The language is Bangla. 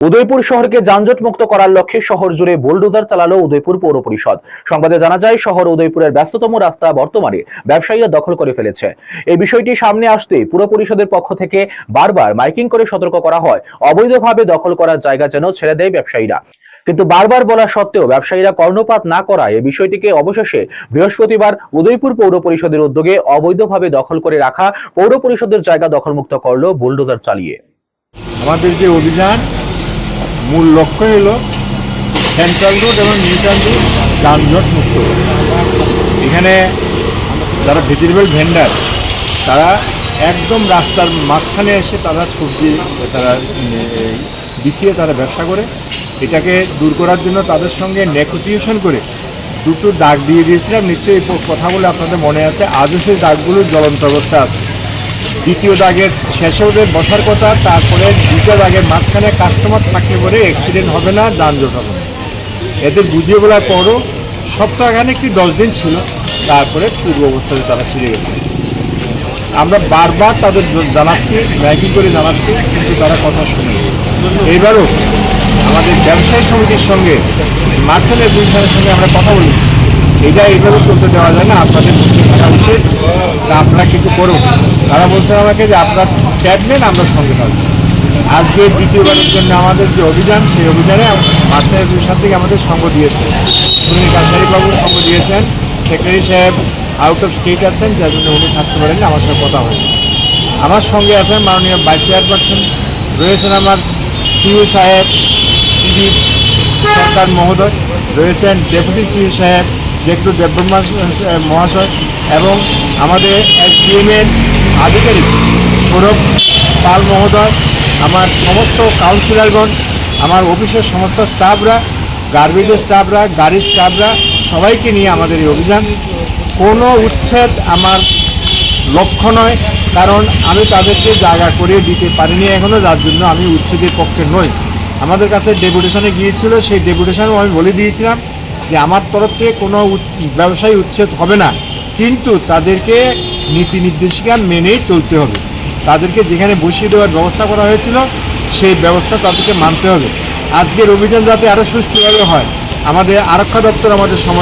উদয়পুর শহরকে যানজট মুক্ত করার লক্ষ্যে শহর জুড়ে বুলডোজার চালালো উদয়পুর পৌর পরিষদ। সংবাদে জানা যায়, শহর উদয়পুরের ব্যস্ততম রাস্তা বর্তমানে ব্যবসায়ীরা দখল করে ফেলেছে। এই বিষয়টি সামনে আসতেই পুর পরিষদের পক্ষ থেকে বারবার মাইকিং করে সতর্ক করা হয়। অবৈধভাবে দখল করার জায়গা যেন ছেড়ে দেয় ব্যবসায়ীরা। কিন্তু বারবার বলা সত্ত্বেও ব্যবসায়ীরা কর্ণপাত না করায় এই বিষয়টিকে অবশেষে বৃহস্পতিবার উদয়পুর পৌর পরিষদের উদ্যোগে অবৈধভাবে দখল করে রাখা পৌর পরিষদের জায়গা দখলমুক্ত করল বুলডোজার চালিয়ে। আমাদের যে অভিযান মূল লক্ষ্য হলো সেন্ট্রাল রোড এবং নিউট্রাল রোড যানজট মুক্ত এখানে যারা ভেজিটেবল ভেন্ডার তারা একদম রাস্তার মাঝখানে এসে তারা সবজি, তারা বিছিয়ে তারা ব্যবসা করে। এটাকে দূর করার জন্য তাদের সঙ্গে নেগোসিয়েশন করে। দুটো দাগ দিয়ে দিয়েছিলাম। নিশ্চয়ই এই কথাগুলো আপনাদের মনে আছে, আজও সেই দাগগুলো জ্বলন্ত অবস্থা আছে। দ্বিতীয় দাগের শেষে ওদের বসার কথা, তারপরে দ্বিতীয় দাগের মাঝখানে কাস্টমার থাকলে পরে অ্যাক্সিডেন্ট হবে না, যানজট হবে না। এদের বুঝিয়ে বলার পরও সপ্তাহখানে কি দশ দিন ছিল, তারপরে পূর্ব অবস্থাতে তারা ফিরে গেছে। আমরা বারবার তাদের জানাচ্ছি, ম্যাগি করে জানাচ্ছি, কিন্তু তারা কথা শুনে এইবারও আমাদের ব্যবসায়ী সমিতির সঙ্গে মার্শাল অ্যাসোসিয়েশনের সঙ্গে আমরা কথা বলেছি। এটা এইভাবে চলতে দেওয়া যায় না, আপনাদের থাকা উচিত আপনারা কিছু করুন। তারা বলছেন আমাকে যে আপনার স্ট্যাপ নেন আমরা সঙ্গে থাকব আজকে দ্বিতীয়বারের জন্য আমাদের যে অভিযান, সেই অভিযানে মার্শাল অ্যাসোসিয়েশন থেকে আমাদের সঙ্গ দিয়েছে সুনীল কাছারিবাবু সঙ্গ দিয়েছেন। সেক্রেটারি সাহেব আউট অফ স্টেট আছেন, যার জন্য উনি থাকতে পারেন আমার সঙ্গে কথা হয়েছে আমার সঙ্গে আছেন মাননীয় ভাইস চেয়ারপারসন রয়েছেন আমার সিইও সাহেব দিলীপ সরকার মহোদয়, রয়েছেন ডেপুটি সিইও সাহেব জেকটু দেববর্মা মহাশয়, এবং আমাদের এসডিএমের আধিকারিক সৌরভ পাল মহোদয়, আমার সমস্ত কাউন্সিলরগণ, আমার অফিসের সমস্ত স্টাফরা, গার্বেজের স্টাফরা, গাড়ির স্টাফরা, সবাইকে নিয়ে আমাদের এই অভিযান। কোনো উচ্ছেদ আমার লক্ষ্য নয়, কারণ আমি তাদেরকে জায়গা করে দিতে পারিনি এখনও যার জন্য আমি উচ্ছেদের পক্ষে নই। আমাদের কাছে ডেপুটেশনে গিয়েছিল, সেই ডেপুটেশনও আমি বলে দিয়েছিলাম যে আমার তরফ থেকে কোনো ব্যবসায়ী উচ্ছেদ হবে না। কিন্তু তাদেরকে নীতি নির্দেশিকা মেনেই চলতে হবে। তাদেরকে যেখানে বসিয়ে দেওয়ার ব্যবস্থা করা হয়েছিল, সেই ব্যবস্থা তাদেরকে মানতে হবে। আজকের অভিযান যাতে আরও সুস্থভাবে হয়, আমাদের আরক্ষা দপ্তর আমাদের সম